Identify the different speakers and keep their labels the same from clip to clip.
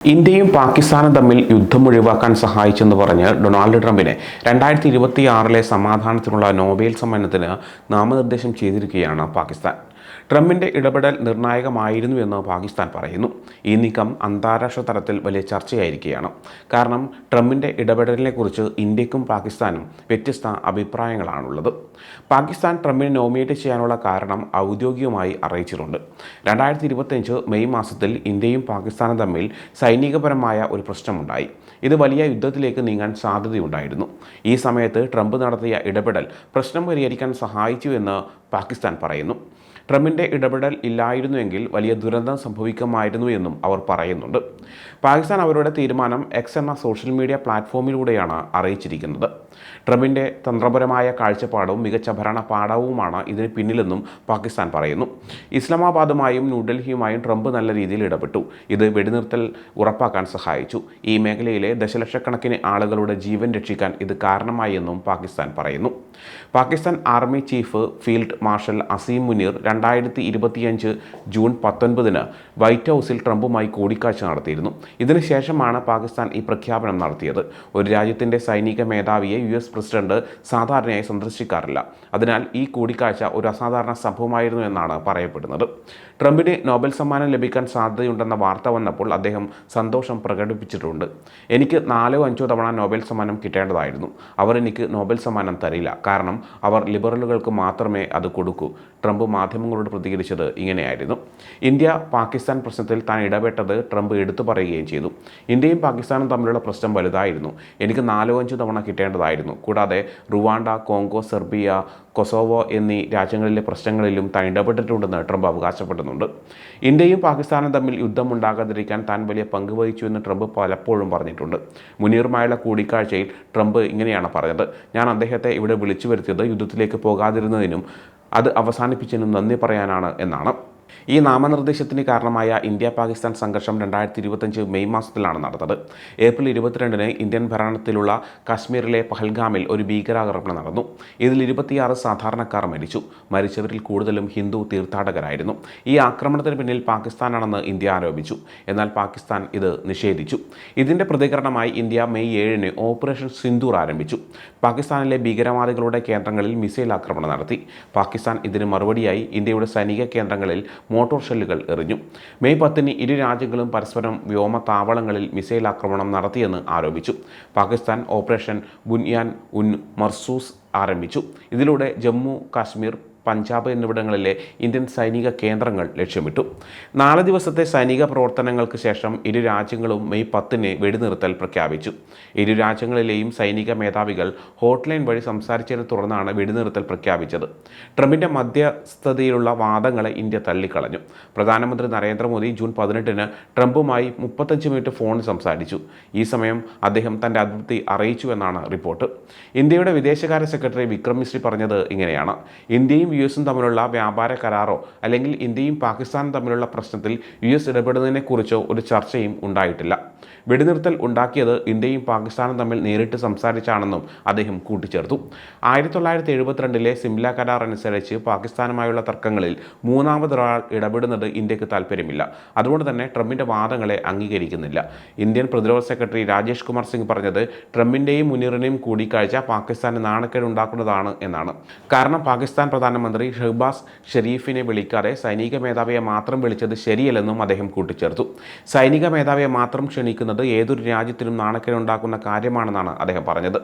Speaker 1: ഇന്ത്യയും പാകിസ്ഥാനും തമ്മിൽ യുദ്ധം ഒഴിവാക്കാൻ സഹായിച്ചെന്ന് പറഞ്ഞ് ഡൊണാൾഡ് ട്രംപിനെ രണ്ടായിരത്തി ഇരുപത്തിയാറിലെ സമാധാനത്തിനുള്ള നോബേൽ സമ്മാനത്തിന് നാമനിർദ്ദേശം ചെയ്തിരിക്കുകയാണ് പാകിസ്ഥാൻ. ട്രംപിന്റെ ഇടപെടൽ നിർണായകമായിരുന്നു എന്ന് പാകിസ്ഥാൻ പറയുന്നു. ഈ നീക്കം അന്താരാഷ്ട്ര തലത്തിൽ വലിയ ചർച്ചയായിരിക്കുകയാണ്. കാരണം ട്രംപിന്റെ ഇടപെടലിനെക്കുറിച്ച് ഇന്ത്യക്കും പാകിസ്ഥാനും വ്യത്യസ്ത അഭിപ്രായങ്ങളാണുള്ളത്. പാകിസ്ഥാൻ ട്രംപിനെ നോമിനേറ്റ് ചെയ്യാനുള്ള കാരണം ഔദ്യോഗികമായി അറിയിച്ചിട്ടുണ്ട്. രണ്ടായിരത്തി ഇരുപത്തിയഞ്ച് മെയ് മാസത്തിൽ ഇന്ത്യയും പാകിസ്ഥാനും തമ്മിൽ സൈനികപരമായ ഒരു പ്രശ്നമുണ്ടായി. ഇത് വലിയ യുദ്ധത്തിലേക്ക് നീങ്ങാൻ സാധ്യതയുണ്ടായിരുന്നു. ഈ സമയത്ത് ട്രംപ് നടത്തിയ ഇടപെടൽ പ്രശ്നം പരിഹരിക്കാൻ സഹായിച്ചു എന്ന് പാകിസ്ഥാൻ പറയുന്നു. ട്രംപിന്റെ ഇടപെടൽ ഇല്ലായിരുന്നുവെങ്കിൽ വലിയ ദുരന്തം സംഭവിക്കുമായിരുന്നു എന്നും അവർ പറയുന്നുണ്ട്. പാകിസ്ഥാൻ അവരുടെ തീരുമാനം എക്സ് എന്ന സോഷ്യൽ മീഡിയ പ്ലാറ്റ്ഫോമിലൂടെയാണ് അറിയിച്ചിരിക്കുന്നത്. ട്രംപിന്റെ തന്ത്രപരമായ കാഴ്ചപ്പാടും മികച്ച ഭരണ പാഠവുമാണ് ഇതിന് പിന്നിലെന്നും പാകിസ്ഥാൻ പറയുന്നു. ഇസ്ലാമാബാദുമായും ന്യൂഡൽഹിയുമായും ട്രംപ് നല്ല രീതിയിൽ ഇടപെട്ടു. ഇത് വെടിനിർത്തൽ ഉറപ്പാക്കാൻ സഹായിച്ചു. ഈ മേഖലയിലെ ദശലക്ഷക്കണക്കിന് ആളുകളുടെ ജീവൻ രക്ഷിക്കാൻ ഇത് കാരണമായി എന്നും പാകിസ്ഥാൻ പറയുന്നു. Pakistan army chief field marshal Asim Munir രണ്ടായിരത്തി ഇരുപത്തിയഞ്ച് ജൂൺ പത്തൊൻപതിന് വൈറ്റ് ഹൗസിൽ ട്രംപുമായി കൂടിക്കാഴ്ച നടത്തിയിരുന്നു. ഇതിനുശേഷമാണ് പാകിസ്ഥാൻ ഈ പ്രഖ്യാപനം നടത്തിയത്. ഒരു രാജ്യത്തിന്റെ സൈനിക മേധാവിയെ യു എസ് പ്രസിഡന്റ് സാധാരണയായി സന്ദർശിക്കാറില്ല. അതിനാൽ ഈ കൂടിക്കാഴ്ച ഒരു അസാധാരണ സംഭവമായിരുന്നു എന്നാണ് പറയപ്പെടുന്നത്. ട്രംപിന് നോബൽ സമ്മാനം ലഭിക്കാൻ സാധ്യതയുണ്ടെന്ന വാർത്ത വന്നപ്പോൾ അദ്ദേഹം സന്തോഷം പ്രകടിപ്പിച്ചിട്ടുണ്ട്. എനിക്ക് നാലോ അഞ്ചോ തവണ നോബൽ സമ്മാനം കിട്ടേണ്ടതായിരുന്നു. അവർ എനിക്ക് നോബൽ സമ്മാനം തരില്ല. കാരണം അവർ ലിബറലുകൾക്ക് മാത്രമേ അത് കൊടുക്കൂ. ട്രംപ് മാധ്യമങ്ങളോട് പ്രതികരിച്ചത് ഇങ്ങനെയായിരുന്നു. ഇന്ത്യ പാകിസ്ഥാൻ പ്രശ്നത്തിൽ താൻ ഇടപെട്ടത് ട്രംപ് എടുത്തു പറയുകയും ചെയ്തു. ഇന്ത്യയും പാകിസ്ഥാനും തമ്മിലുള്ള പ്രശ്നം വലുതായിരുന്നു. എനിക്ക് നാലോ അഞ്ച് തവണ കിട്ടേണ്ടതായിരുന്നു. കൂടാതെ റുവാണ്ട കോങ്കോ സെർബിയ കൊസോവോ എന്നീ രാജ്യങ്ങളിലെ പ്രശ്നങ്ങളിലും താൻ ഇടപെട്ടിട്ടുണ്ടെന്ന് ട്രംപ് അവകാശപ്പെടുന്നുണ്ട്. ഇന്ത്യയും പാകിസ്ഥാനും തമ്മിൽ യുദ്ധം ഉണ്ടാകാതിരിക്കാൻ താൻ വലിയ പങ്ക് വഹിച്ചു എന്ന് ട്രംപ് പലപ്പോഴും പറഞ്ഞിട്ടുണ്ട്. മുനീറുമായുള്ള കൂടിക്കാഴ്ചയിൽ ട്രംപ് ഇങ്ങനെയാണ് പറഞ്ഞത്. ഞാൻ അദ്ദേഹത്തെ ഇവിടെ വിളിച്ചു വരുത്തിയത് യുദ്ധത്തിലേക്ക് പോകാതിരുന്നതിനും അത് അവസാനിപ്പിച്ചതിനും നന്ദി പറയാനാണ് എന്നാണ് ഈ നാമനിർദ്ദേശത്തിന് കാരണമായ ഇന്ത്യ പാകിസ്ഥാൻ സംഘർഷം രണ്ടായിരത്തി ഇരുപത്തഞ്ച് മെയ് മാസത്തിലാണ് നടന്നത്. ഏപ്രിൽ ഇരുപത്തിരണ്ടിന് ഇന്ത്യൻ ഭരണത്തിലുള്ള കശ്മീരിലെ പഹൽഗാമിൽ ഒരു ഭീകരാക്രമണം നടന്നു. ഇതിൽ ഇരുപത്തിയാറ് സാധാരണക്കാർ മരിച്ചു. മരിച്ചവരിൽ കൂടുതലും ഹിന്ദു തീർത്ഥാടകരായിരുന്നു. ഈ ആക്രമണത്തിന് പിന്നിൽ പാകിസ്ഥാനാണെന്ന് ഇന്ത്യ ആരോപിച്ചു. എന്നാൽ പാകിസ്ഥാൻ ഇത് നിഷേധിച്ചു. ഇതിന്റെ പ്രതികരണമായി ഇന്ത്യ മെയ് ഏഴിന് ഓപ്പറേഷൻ സിന്ദൂർ ആരംഭിച്ചു. പാകിസ്ഥാനിലെ ഭീകരവാദികളുടെ കേന്ദ്രങ്ങളിൽ മിസൈൽ ആക്രമണം നടത്തി. പാകിസ്ഥാൻ ഇതിന് മറുപടിയായി ഇന്ത്യയുടെ സൈനിക കേന്ദ്രങ്ങളിൽ മോട്ടോർ ഷെല്ലുകൾ എറിഞ്ഞു. മെയ് പത്തിന് ഇരു രാജ്യങ്ങളും പരസ്പരം വ്യോമ താവളങ്ങളിൽ മിസൈൽ ആക്രമണം നടത്തിയെന്ന് ആരോപിച്ചു. പാകിസ്ഥാൻ ഓപ്പറേഷൻ ബുൻയാൻ ഉൻ മർസൂസ് ആരംഭിച്ചു. ഇതിലൂടെ ജമ്മു കാശ്മീർ പഞ്ചാബ് എന്നിവിടങ്ങളിലെ ഇന്ത്യൻ സൈനിക കേന്ദ്രങ്ങൾ ലക്ഷ്യമിട്ടു. നാല് ദിവസത്തെ സൈനിക പ്രവർത്തനങ്ങൾക്ക് ശേഷം ഇരു രാജ്യങ്ങളും മെയ് പത്തിന് വെടിനിർത്തൽ പ്രഖ്യാപിച്ചു. ഇരു രാജ്യങ്ങളിലെയും സൈനിക മേധാവികൾ ഹോട്ട്ലൈൻ വഴി സംസാരിച്ചതിനെ തുടർന്നാണ് വെടിനിർത്തൽ പ്രഖ്യാപിച്ചത്. ട്രംപിന്റെ മധ്യസ്ഥതയിലുള്ള വാദങ്ങളെ ഇന്ത്യ തള്ളിക്കളഞ്ഞു. പ്രധാനമന്ത്രി നരേന്ദ്രമോദി ജൂൺ പതിനെട്ടിന് ട്രംപുമായി മുപ്പത്തഞ്ച് മിനിറ്റ് ഫോണിൽ സംസാരിച്ചു. ഈ സമയം അദ്ദേഹം തന്റെ അതൃപ്തി അറിയിച്ചു എന്നാണ് റിപ്പോർട്ട്. ഇന്ത്യയുടെ വിദേശകാര്യ സെക്രട്ടറി വിക്രം മിശ്രി പറഞ്ഞത് ഇങ്ങനെയാണ്. ഇന്ത്യയും യു എസും തമ്മിലുള്ള വ്യാപാര കരാറോ അല്ലെങ്കിൽ ഇന്ത്യയും പാകിസ്ഥാനും തമ്മിലുള്ള പ്രശ്നത്തിൽ യു എസ് ഇടപെടുന്നതിനെക്കുറിച്ചോ ഒരു ചർച്ചയും ഉണ്ടായിട്ടില്ല. വെടിനിർത്തൽ ഉണ്ടാക്കിയത് ഇന്ത്യയും പാകിസ്ഥാനും തമ്മിൽ നേരിട്ട് സംസാരിച്ചാണെന്നും അദ്ദേഹം കൂട്ടിച്ചേർത്തു. ആയിരത്തി തൊള്ളായിരത്തി എഴുപത്തിരണ്ടിലെ സിംല കരാർ അനുസരിച്ച് പാകിസ്ഥാനുമായുള്ള തർക്കങ്ങളിൽ മൂന്നാമതൊരാൾ ഇടപെടുന്നത് ഇന്ത്യയ്ക്ക് താല്പര്യമില്ല അതുകൊണ്ട് തന്നെ ട്രംപിന്റെ വാദങ്ങളെ അംഗീകരിക്കുന്നില്ല. ഇന്ത്യൻ പ്രതിരോധ സെക്രട്ടറി രാജേഷ് കുമാർ സിംഗ് പറഞ്ഞത് ട്രംപിന്റെയും മുനീറിനെയും കൂടിക്കാഴ്ച പാകിസ്ഥാന് നാണക്കേട് ഉണ്ടാക്കുന്നതാണ് എന്നാണ്. കാരണം പാകിസ്ഥാൻ പ്രധാനമന്ത്രി ഷഹബാസ് ഷെരീഫിനെ വിളിക്കാതെ സൈനിക മേധാവിയെ മാത്രം വിളിച്ചത് ശരിയല്ലെന്നും അദ്ദേഹം കൂട്ടിച്ചേർത്തു. സൈനിക മേധാവിയെ മാത്രം ക്ഷണിക്കുന്നത് ഏതൊരു രാജ്യത്തിനും നാണക്കേടുണ്ടാക്കുന്ന കാര്യമാണെന്നാണ് അദ്ദേഹം പറഞ്ഞത്.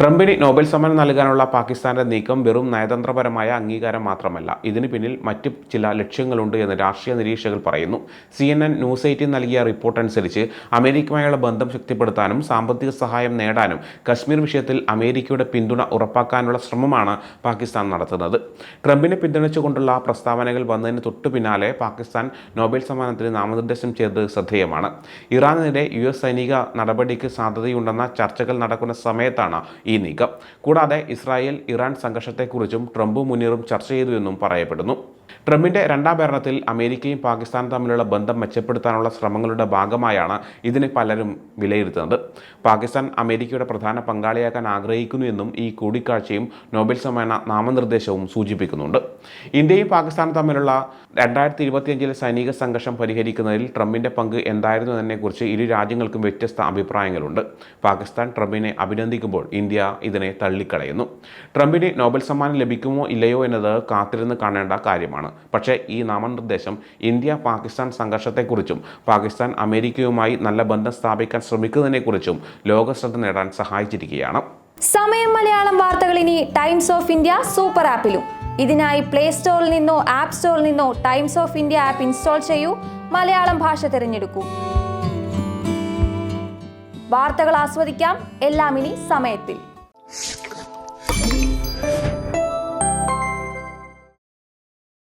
Speaker 1: ട്രംപിന് നോബൽ സമ്മാനം നൽകാനുള്ള പാകിസ്ഥാന്റെ നീക്കം വെറും നയതന്ത്രപരമായ അംഗീകാരം മാത്രമല്ല ഇതിന് പിന്നിൽ മറ്റ് ചില ലക്ഷ്യങ്ങളുണ്ട് എന്ന് രാഷ്ട്രീയ നിരീക്ഷകർ പറയുന്നു. C N N news eighteen നൽകിയ റിപ്പോർട്ട് അനുസരിച്ച് അമേരിക്കയുമായുള്ള ബന്ധം ശക്തിപ്പെടുത്താനും സാമ്പത്തിക സഹായം നേടാനും കശ്മീർ വിഷയത്തിൽ അമേരിക്കയുടെ പിന്തുണ ഉറപ്പാക്കാനുള്ള ശ്രമമാണ് പാകിസ്ഥാൻ നടത്തുന്നത്. ട്രംപിനെ പിന്തുണച്ചുകൊണ്ടുള്ള പ്രസ്താവനകൾ വന്നതിന് തൊട്ടു പിന്നാലെ പാകിസ്ഥാൻ നോബൽ സമ്മാനത്തിന് നാമനിർദ്ദേശം ചെയ്തത് ശ്രദ്ധേയമാണ്. ഇറാനെതിരെ യു എസ് സൈനിക നടപടിക്ക് സാധ്യതയുണ്ടെന്ന ചർച്ചകൾ നടക്കുന്ന സമയത്താണ് ഈ നീക്കം. കൂടാതെ ഇസ്രായേൽ ഇറാൻ സംഘർഷത്തെക്കുറിച്ചും ട്രംപും മുനീറും ചർച്ച ചെയ്തു എന്നും പറയപ്പെടുന്നു. ട്രംപിന്റെ രണ്ടാം ഭരണത്തിൽ അമേരിക്കയും പാകിസ്ഥാനും തമ്മിലുള്ള ബന്ധം മെച്ചപ്പെടുത്താനുള്ള ശ്രമങ്ങളുടെ ഭാഗമായാണ് ഇതിനെ പലരും വിലയിരുത്തുന്നത്. പാകിസ്ഥാൻ അമേരിക്കയുടെ പ്രധാന പങ്കാളിയാക്കാൻ ആഗ്രഹിക്കുന്നു എന്നും ഈ കൂടിക്കാഴ്ചയും നോബൽ സമ്മാന നാമനിർദ്ദേശവും സൂചിപ്പിക്കുന്നുണ്ട്. ഇന്ത്യയും പാകിസ്ഥാനും തമ്മിലുള്ള രണ്ടായിരത്തി ഇരുപത്തിയഞ്ചിലെ സൈനിക സംഘർഷം പരിഹരിക്കുന്നതിൽ ട്രംപിന്റെ പങ്ക് എന്തായിരുന്നു എന്നതിനെക്കുറിച്ച് ഇരു രാജ്യങ്ങൾക്കും വ്യത്യസ്ത അഭിപ്രായങ്ങളുണ്ട്. പാകിസ്ഥാൻ ട്രംപിനെ അഭിനന്ദിക്കുമ്പോൾ ഇന്ത്യ ഇതിനെ തള്ളിക്കളയുന്നു. ട്രംപിന് നോബൽ സമ്മാനം ലഭിക്കുമോ ഇല്ലയോ എന്നത് കാത്തിരുന്ന് കാണേണ്ട കാര്യമാണ്. പക്ഷേ ഈ നാമനിർദ്ദേശം ഇന്ത്യ പാകിസ്ഥാൻ സംഘർഷത്തെക്കുറിച്ചും പാകിസ്ഥാൻ അമേരിക്കയുമായി നല്ല ബന്ധം സ്ഥാപിക്കാൻ ശ്രമിക്കുന്നതിനെക്കുറിച്ചും ലോക ശ്രദ്ധ നേടാൻ സഹായിച്ചിരിക്കുകയാണ്.
Speaker 2: സമയം മലയാളം വാർത്തകൾ ഇനി ടൈംസ് ഓഫ് ഇന്ത്യ സൂപ്പർ ആപ്പിലും. ഇതിനായി പ്ലേ സ്റ്റോറിൽ നിന്നോ ആപ്പ് സ്റ്റോറിൽ നിന്നോ Times of India app install ചെയ്യൂ. മലയാളം ഭാഷ തിരഞ്ഞെടുക്കൂ. വാർത്തകൾ ആസ്വദിക്കാം. എല്ലാം ഇനി സമയത്തിൽ.